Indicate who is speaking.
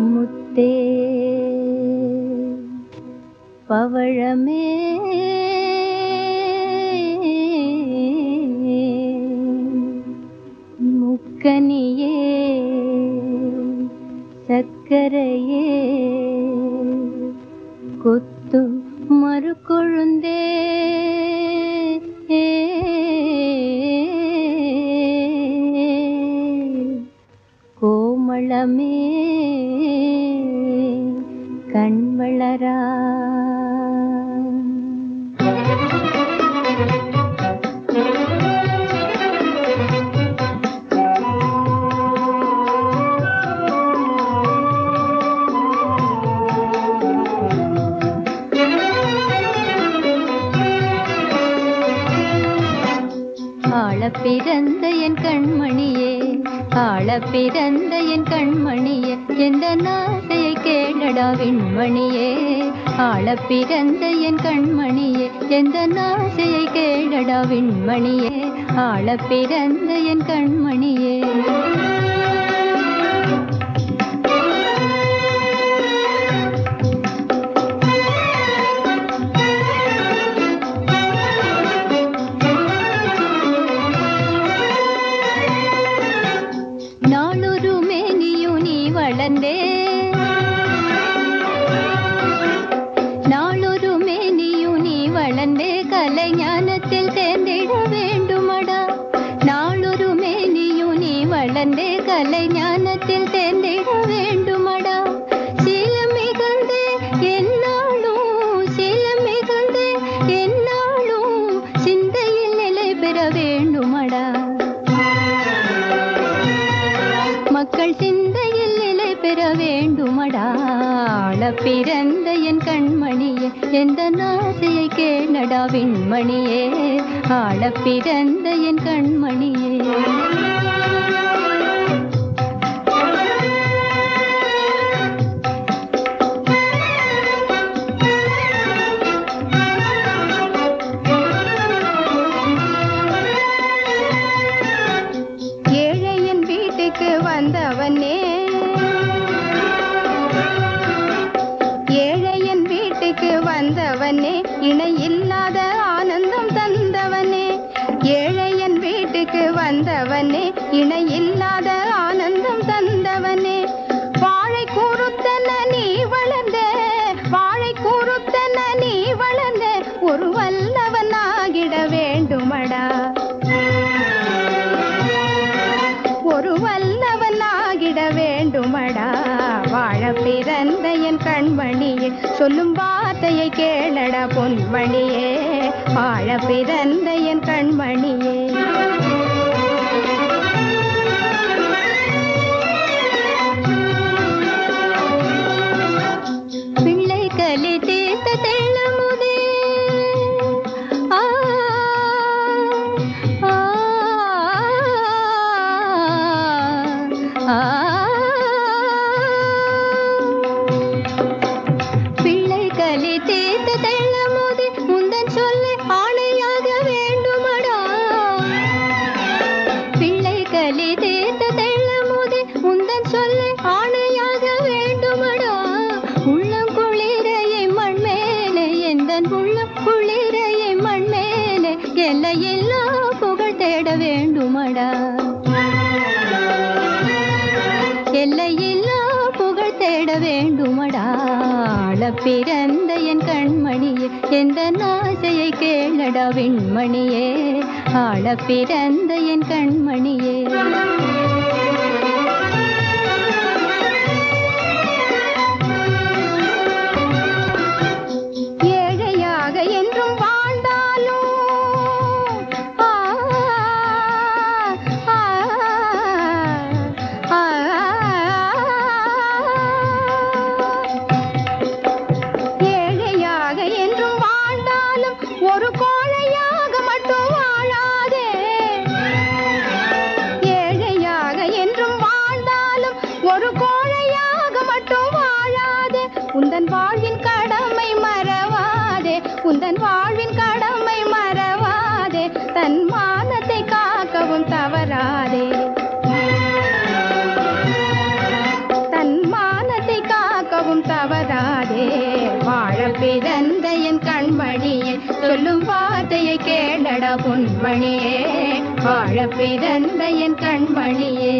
Speaker 1: முத்தே. பவழமே. முக்கனியே. சக்கரையே கொத்து மறு கொழுந்தே கோமளமே. கண்வளரா ஆள பிறந்த என் கண்மணி ஆள பிறந்த என் கண்மணியே எந்த நாசையை கேளடா விண்மணியே? ஆள பிறந்த என் கண்மணியே எந்த நாசையை கேளடா விண்மணியே? ஆள பிறந்த என் கண்மணியே. கலை ஞானத்தில் தேர்ந்திட வேண்டுமடா. நாளொரு மேனியும் நீ வளர்ந்தே கலை ஞானத்தில் தேர்ந்திட வேண்டுமடா. சீலம் என்னாலும் என்னாலும் சிந்தையில் நிலை பெற வேண்டுமடா. மக்கள் பெற வேண்டுமடா ஆள பிறந்த என் கண்மணியே எந்த நாசையை கேளடா விண்மணியே. ஆள பிறந்த என் கண்மணியே.
Speaker 2: வந்தவனே இணை இல்லாத ஆனந்தம் தந்தவனே ஏழையன் வீட்டுக்கு வந்தவனே இணை இல்லாத ஆனந்தம் தந்தவனே. வாழை கூறுத்தன நீ வளர்ந்த வாழை கூறுத்தன நீ வளர்ந்த ஒரு வல்லவனாகிட வேண்டுமடா. ஒரு வல்லவனாகிட வேண்டுமடா. வாழ பிற கண்மணியே சொல்லும் வார்த்தையை கேளடா பொன்மணியே. வாழ பிறந்த என் கண்மணியே.
Speaker 1: பிறந்த என் கண்மணியே எந்த நாசையை கேளடா வெண்மணியே. ஆள பிறந்த என் கண்மணியே.
Speaker 2: மட்டும் வாழாதே. உந்தன் வாழ்வின் கடமை மறவாதே. உந்தன் வாழ்வின் கடமை மறவாதே. தன் மானத்தை காக்கவும் தவறாதே. தன் மானத்தை காக்கவும் தவறாதே. வாழ பிறந்த என் கண்மணியே சொல்லும் வார்த்தையை கேளட பொன்மணியே. வாழ பிறந்த என் கண்மணியே.